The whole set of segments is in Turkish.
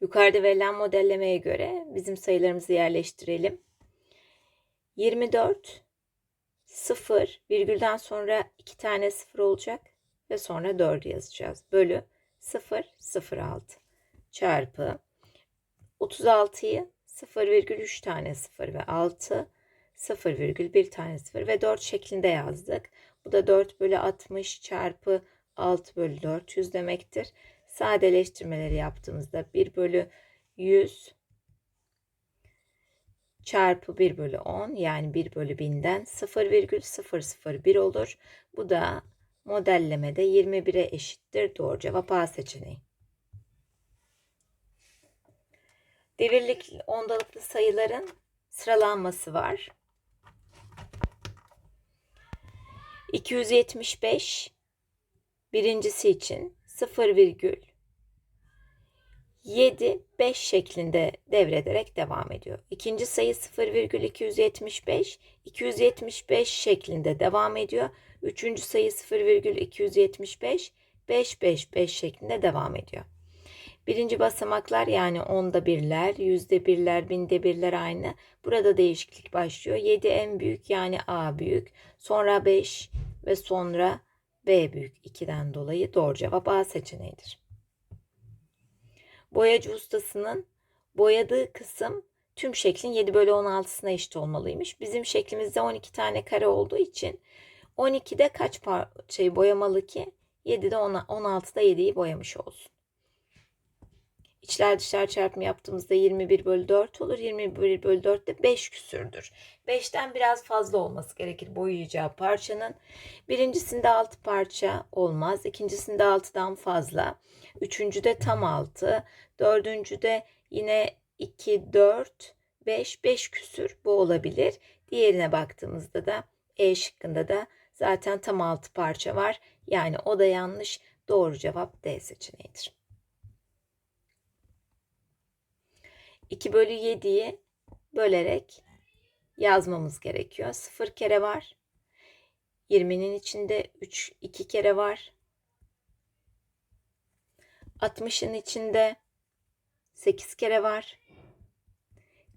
Yukarıda verilen modellemeye göre bizim sayılarımızı yerleştirelim. 24 0 virgülden sonra iki tane sıfır olacak ve sonra 4 yazacağız. Bölü 0 0 6 çarpı 36'yı 0,3 tane 0 ve 6 0,1 tane 0 ve 4 şeklinde yazdık. Bu da 4 bölü 60 çarpı 6 bölü 400 demektir. Sadeleştirmeleri yaptığımızda 1 bölü 100 çarpı 1 bölü 10 yani 1 bölü 1000'den 0,001 olur. Bu da modellemede 21'e eşittir. Doğru cevap A seçeneği. Devirlik ondalıklı sayıların sıralanması var. 275 birincisi için 0,7 5 şeklinde devrederek devam ediyor. İkinci sayı 0,275 275 şeklinde devam ediyor. Üçüncü sayı 0,275 5 5 5 şeklinde devam ediyor. Birinci basamaklar yani onda birler, yüzde birler, binde birler aynı. Burada değişiklik başlıyor. 7 en büyük yani A büyük. Sonra 5 ve sonra B büyük 2'den dolayı doğru cevap A seçeneğidir. Boyacı ustasının boyadığı kısım tüm şeklin 7 bölü 16'sına eşit olmalıymış. Bizim şeklimizde 12 tane kare olduğu için 12'de kaç par şey boyamalı ki 7'de 16'da 7'yi boyamış olsun. İçler dışlar çarpımı yaptığımızda 21 bölü 4 olur. 21 bölü 4 de 5 küsürdür. 5'ten biraz fazla olması gerekir boyayacağı parçanın. Birincisinde 6 parça olmaz. İkincisinde 6'dan fazla. Üçüncüde tam 6. Dördüncüde yine 2, 4, 5, 5 küsür bu olabilir. Diğerine baktığımızda da E şıkkında da zaten tam 6 parça var. Yani o da yanlış. Doğru cevap D seçeneğidir. 2 bölü 7'yi bölerek yazmamız gerekiyor. 0 kere var. 20'nin içinde 3 2 kere var. 60'ın içinde 8 kere var.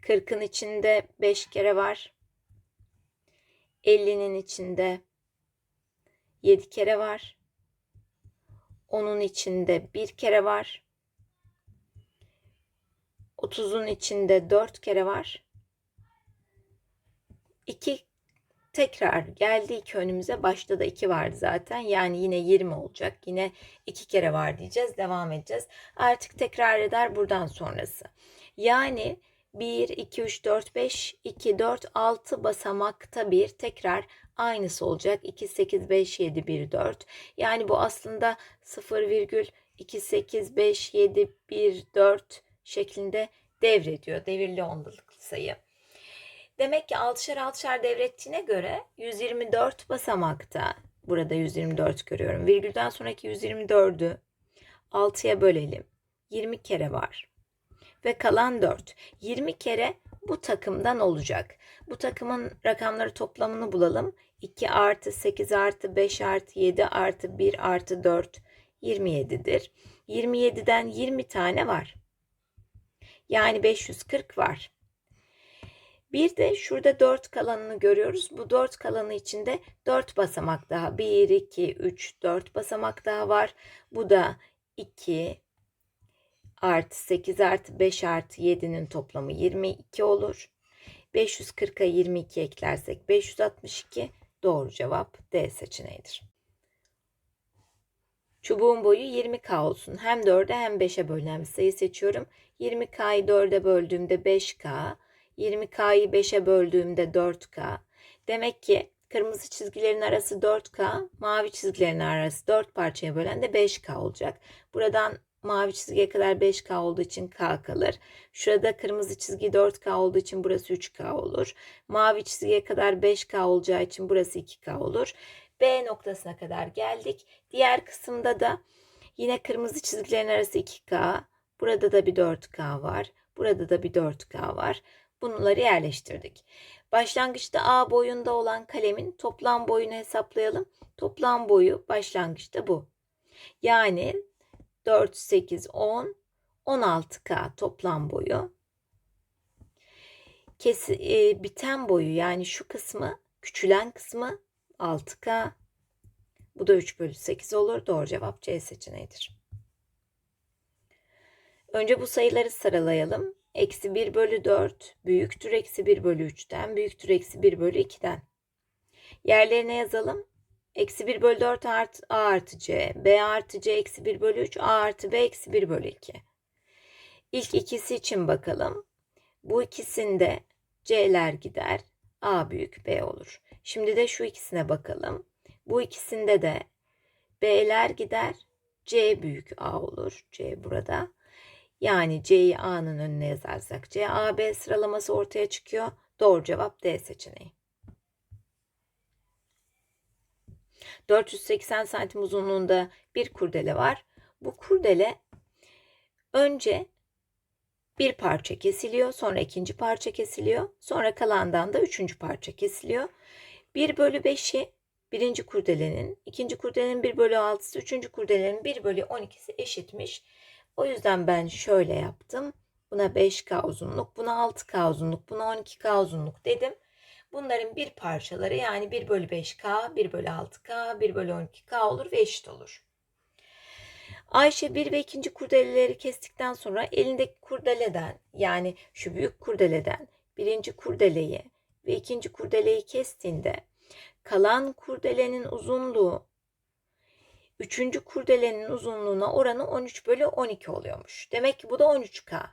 40'ın içinde 5 kere var. 50'nin içinde 7 kere var. Onun içinde 1 kere var. 30'un içinde 4 kere var. 2 tekrar geldi ki önümüze. Başta da 2 vardı zaten. Yani yine 20 olacak. Yine 2 kere var diyeceğiz. Devam edeceğiz. Artık tekrar eder buradan sonrası. Yani 1, 2, 3, 4, 5, 2, 4, 6 basamakta bir tekrar aynısı olacak. 2, 8, 5, 7, 1, 4. Yani bu aslında 0,28571 şeklinde devrediyor. Devirli ondalıklı sayı. Demek ki altışar altışar devrettiğine göre 124 basamakta burada 124 görüyorum. Virgülden sonraki 124'ü 6'ya bölelim. 20 kere var. Ve kalan 4. 20 kere bu takımdan olacak. Bu takımın rakamları toplamını bulalım. 2 artı 8 artı 5 artı 7 artı 1 artı 4 27'dir. 27'den 20 tane var. Yani 540 var. Bir de şurada 4 kalanını görüyoruz. Bu 4 kalanı içinde 4 basamak daha. 1, 2, 3, 4 basamak daha var. Bu da 2 artı 8 artı 5 artı 7'nin toplamı 22 olur. 540'a 22 eklersek 562 doğru cevap D seçeneğidir. Çubuğun boyu 20K olsun. Hem 4'e hem 5'e bölünen bir sayı seçiyorum. 20K'yı 4'e böldüğümde 5K. 20K'yı 5'e böldüğümde 4K. Demek ki kırmızı çizgilerin arası 4K, mavi çizgilerin arası 4 parçaya bölen de 5K olacak. Buradan mavi çizgiye kadar 5K olduğu için K kalır. Şurada kırmızı çizgi 4K olduğu için burası 3K olur. Mavi çizgiye kadar 5K olacağı için burası 2K olur. B noktasına kadar geldik. Diğer kısımda da yine kırmızı çizgilerin arası 2K. Burada da bir 4K var. Burada da bir 4K var. Bunları yerleştirdik. Başlangıçta A boyunda olan kalemin toplam boyunu hesaplayalım. Toplam boyu başlangıçta bu. Yani 4, 8, 10, 16K toplam boyu. Kesi, e, biten boyu yani şu kısmı küçülen kısmı 6K. Bu da 3 bölü 8 olur. Doğru cevap C seçeneğidir. Önce bu sayıları sıralayalım. Eksi 1 bölü 4 büyüktür eksi 1 bölü 3'ten büyüktür eksi 1 bölü 2'den. Yerlerine yazalım. Eksi 1 bölü 4 artı A artı C. B artı C eksi 1 bölü 3. A artı B eksi 1 bölü 2. İlk ikisi için bakalım. Bu ikisinde C'ler gider. A büyük B olur. Şimdi de şu ikisine bakalım. Bu ikisinde de B'ler gider. C büyük A olur. C burada. Yani C'yi A'nın önüne yazarsak C, A, B sıralaması ortaya çıkıyor. Doğru cevap D seçeneği. 480 santim uzunluğunda bir kurdele var. Bu kurdele önce bir parça kesiliyor, sonra ikinci parça kesiliyor, sonra kalandan da üçüncü parça kesiliyor. 1 bölü 5'i birinci kurdelenin, ikinci kurdelenin 1 bölü 6'sı, üçüncü kurdelenin 1 bölü 12'si eşitmiş. O yüzden ben şöyle yaptım. Buna 5K uzunluk, buna 6K uzunluk, buna 12K uzunluk dedim. Bunların bir parçaları yani 1 bölü 5K, 1 bölü 6K, 1 bölü 12K olur ve eşit olur. Ayşe bir ve ikinci kurdeleleri kestikten sonra elindeki kurdeleden yani şu büyük kurdeleden birinci kurdeleyi ve ikinci kurdeleyi kestiğinde kalan kurdelenin uzunluğu üçüncü kurdelenin uzunluğuna oranı 13 bölü 12 oluyormuş. Demek ki bu da 13K.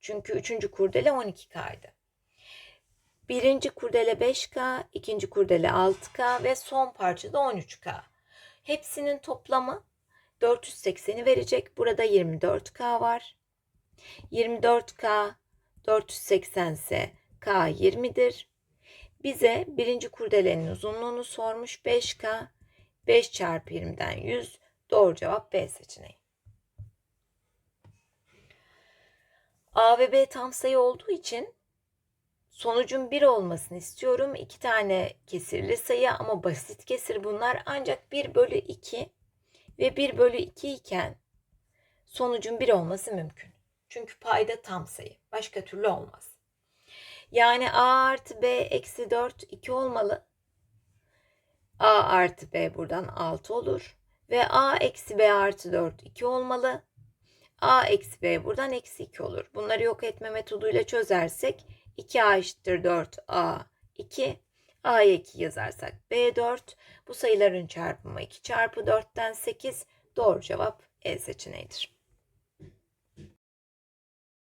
Çünkü üçüncü kurdele 12K'ydı. Birinci kurdele 5K, ikinci kurdele 6K ve son parça da 13K. Hepsinin toplamı 480'i verecek. Burada 24K var. 24K 480 ise K 20'dir. Bize birinci kurdelenin uzunluğunu sormuş 5K. 5 çarpı 20'den 100. Doğru cevap B seçeneği. A ve B tam sayı olduğu için sonucun 1 olmasını istiyorum. 2 tane kesirli sayı ama basit kesir bunlar. Ancak 1 bölü 2 ve 1 bölü 2 iken sonucun 1 olması mümkün. Çünkü payda tam sayı. Başka türlü olmaz. Yani A artı B eksi 4 2 olmalı. A artı B buradan 6 olur. Ve A eksi B artı 4 2 olmalı. A eksi B buradan eksi 2 olur. Bunları yok etme metoduyla çözersek 2A eşittir 4A 2. A'ya 2 yazarsak B4. Bu sayıların çarpımı 2 çarpı 4'ten 8. Doğru cevap E seçeneğidir.